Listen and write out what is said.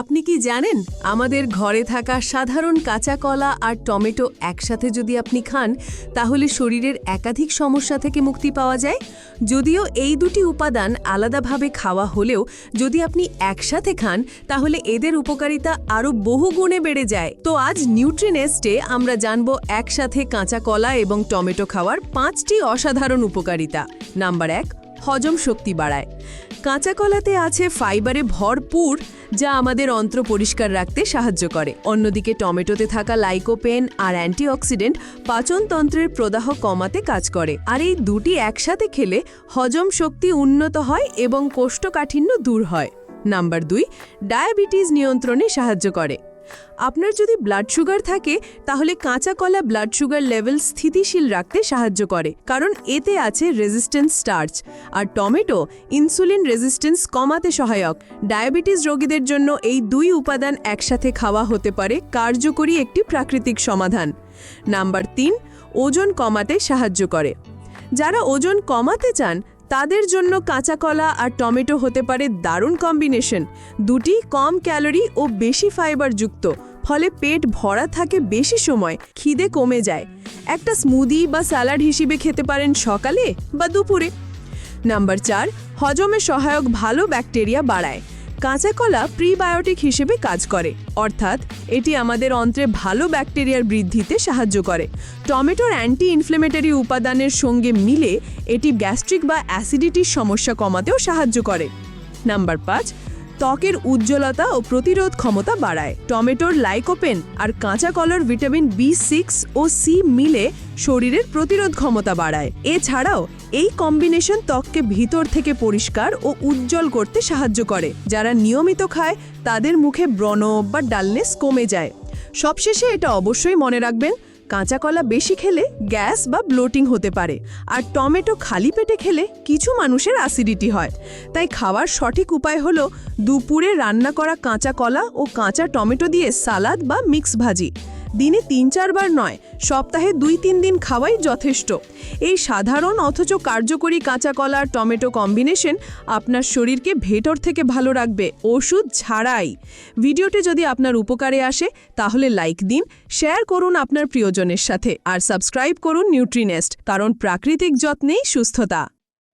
আপনি কি জানেন, আমাদের ঘরে থাকা সাধারণ কাঁচা কলা আর টমেটো একসাথে যদি আপনি খান, তাহলে শরীরের একাধিক সমস্যা থেকে মুক্তি পাওয়া যায়? যদিও এই দুটি উপাদান আলাদাভাবে খাওয়া হলেও যদি আপনি একসাথে খান, তাহলে এদের উপকারিতা আরও বহু গুণে বেড়ে যায়। তো আজ নিউট্রিনেস্টে আমরা জানব একসাথে কাঁচা কলা এবং টমেটো খাওয়ার পাঁচটি অসাধারণ উপকারিতা। নাম্বার এক, হজম শক্তি বাড়ায়। কাঁচা কলাতে আছে ফাইবারে ভরপুর যা আমাদের অন্ত্র পরিষ্কার রাখতে সাহায্য করে। অন্যদিকে টমেটোতে থাকা লাইকোপেন আর অ্যান্টিঅক্সিডেন্ট পাচনতন্ত্রের প্রদাহ কমাতে কাজ করে। আর এই দুটি একসাথে খেলে হজম শক্তি উন্নত হয় এবং কোষ্ঠকাঠিন্য দূর হয়। নাম্বার দুই, ডায়াবেটিস নিয়ন্ত্রণে সাহায্য করে। আপনার যদি ব্লাড সুগার থাকে, তাহলে কাঁচা কলা ব্লাড সুগার লেভেল স্থিতিশীল রাখতে সাহায্য করে, কারণ এতে আছে রেজিস্ট্যান্স স্টার্চ আর টমেটো ইনসুলিন রেজিস্ট্যান্স কমাতে সহায়ক। ডায়াবেটিস রোগীদের জন্য এই দুই উপাদান একসাথে খাওয়া হতে পারে কার্যকরী একটি প্রাকৃতিক সমাধান। নাম্বার তিন, ওজন কমাতে সাহায্য করে। যারা ওজন কমাতে চান তাদের জন্য কাঁচা কলা আর টমেটো হতে পারে দারুণ কম্বিনেশন দুটি কম ক্যালোরি ও বেশি ফাইবার যুক্ত, ফলে পেট ভরা থাকে বেশি সময়, খিদে কমে যায়। একটা স্মুদি বা স্যালাড হিসেবে খেতে পারেন সকালে বা দুপুরে। নাম্বার চার, হজমে সহায়ক ভালো ব্যাকটেরিয়া বাড়ায়। কাঁচা কলা প্রিবায়োটিক হিসেবে কাজ করে। অর্থাৎ, এটি আমাদের অন্ত্রে ভালো ব্যাকটেরিয়ার বৃদ্ধিতে সাহায্য করে। টমেটোর অ্যান্টি ইনফ্লেমেটারি উপাদানের সঙ্গে মিলে এটি গ্যাস্ট্রিক বা অ্যাসিডিটির সমস্যা কমাতেও সাহায্য করে। নাম্বার পাঁচ ত্বকের উজ্জ্বলতা ও প্রতিরোধ ক্ষমতা বাড়ায়। টমেটোর লাইকোপেন আর কাঁচা কলার ভিটামিন বি সিক্স ও সি মিলে শরীরের প্রতিরোধ ক্ষমতা বাড়ায়। এছাড়াও, এই কম্বিনেশন ত্বককে ভিতর থেকে পরিষ্কার ও উজ্জ্বল করতে সাহায্য করে। যারা নিয়মিত খায়, তাদের মুখে ব্রণ বা ডালনেস কমে যায়। সবশেষে এটা অবশ্যই মনে রাখবেন কাঁচা কলা বেশি খেলে গ্যাস বা ব্লোটিং হতে পারে, আর টমেটো খালি পেটে খেলে কিছু মানুষের অ্যাসিডিটি হয়। তাই খাওয়ার সঠিক উপায় হল দুপুরে রান্না করা কাঁচা কলা ও কাঁচা টমেটো দিয়ে সালাদ বা মিক্স ভাজি। দিনে তিন চারবার নয়, সপ্তাহে দুই তিন দিন খাওয়াই যথেষ্ট। এই সাধারণ অথচ কার্যকরী কাঁচা কলা টমেটো কম্বিনেশন আপনার শরীরকে ভেতর থেকে ভালো রাখবে, ওষুধ ছাড়াই। ভিডিওটি যদি আপনার উপকারে আসে, তাহলে লাইক দিন, শেয়ার করুন আপনার প্রিয়জনের সাথে, আর সাবস্ক্রাইব করুন নিউট্রিনেস্ট, কারণ প্রাকৃতিক যত্নেই সুস্থতা।